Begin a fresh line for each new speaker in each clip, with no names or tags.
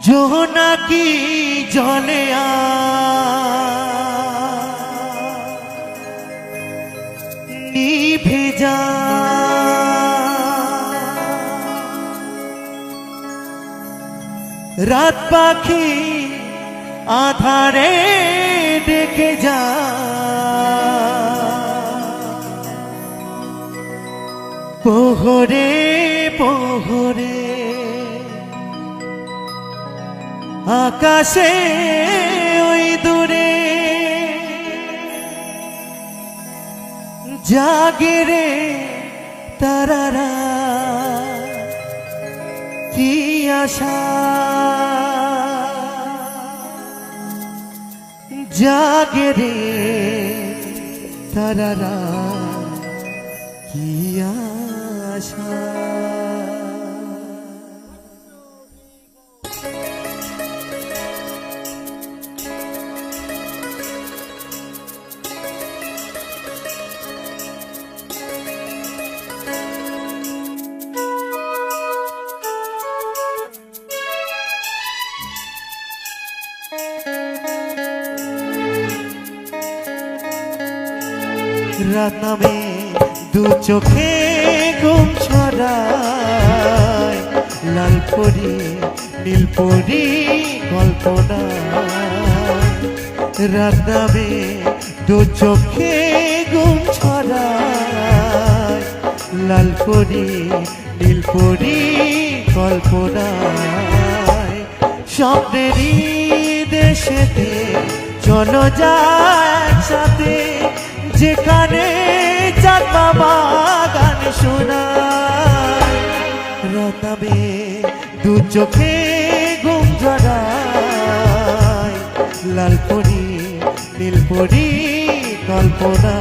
জোনাকি জলে আ? নিভে যা। রাত পাখি আধারে ডেকে যা। পোহরে পোহরে আকাশে ওই দূরে। জাগে রে তারারা কি আশা? জাগে রে তারারা কি আশা? রাত নামে দু চোখে ঘুম ছড়ায়। লাল পরি, নীল পরি কল্পনা। রাত নামে দু চোখে ঘুম ছড়ায়। লাল পরি, নীল পরি কল্পনায়। স্বপ্নেরই দেশেতে চলো যায় সাথে যেখানে চাতা বাবা গান শোনায়। রতাবে দু চোখে ঘুম জড়ায় লাল পরি, নীল পরি কল্পনা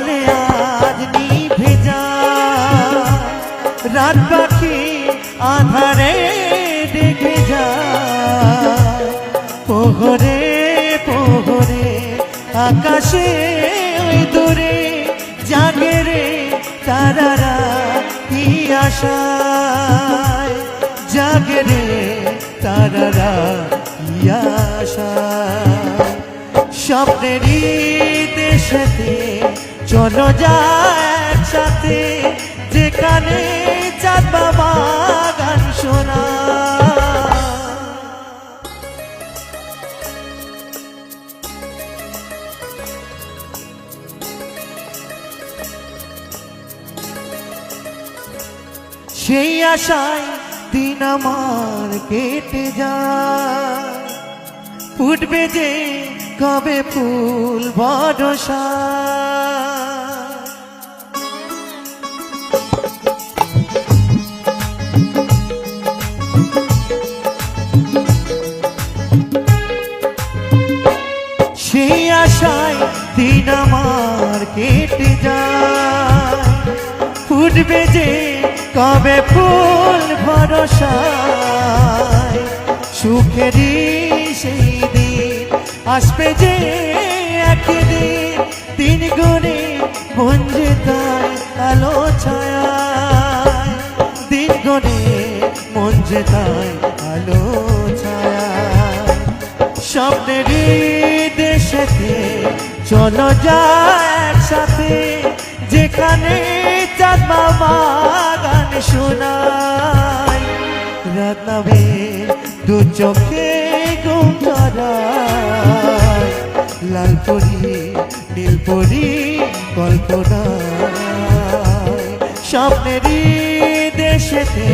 জলে আজ নিভে যায় রাত পাখি আধারে দেখে যায় পোহরে পোহরে আকাশে ওই দূরে জাগে রে তারারা কি আশায়? জাগে রে তারারা কি আশায়? স্বপ্নেরই দেশেতে চলো যায় সাথে যেখানে চাঁদ বাবা গান শোনা। সেই আশায় দিন আমার কেটে যায়। ফুটবে যে কবে ফুল ভরসা? সেই আশায় দিন আমার কেটে যায়। ফুটবে যে কবে ফুল ভরসায় সুখেরই সেই দিন আসবে যে একদিন দিন গুণে মঞ্জে তাই আলো ছায়া দিন গুণে মঞ্জে তাই আলো ছায়া স্বপ্নেরই দেশেতে চলো যায় সাথে যেখানে চাঁদ বাবা গান শোনায়। রাত নামে দু চোখে জড়ায় লাল পরি, নীল স্বপ্নেরই দেশেতে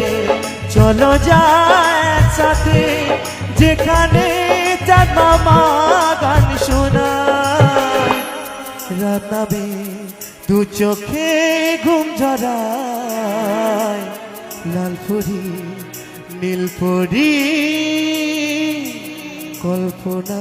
চলো যায় সাথে, যেখানে চাঁদ মামা গান শোনায়। দু চোখে ঘুম ঝরায়। লাল নীলপরি কল্পনা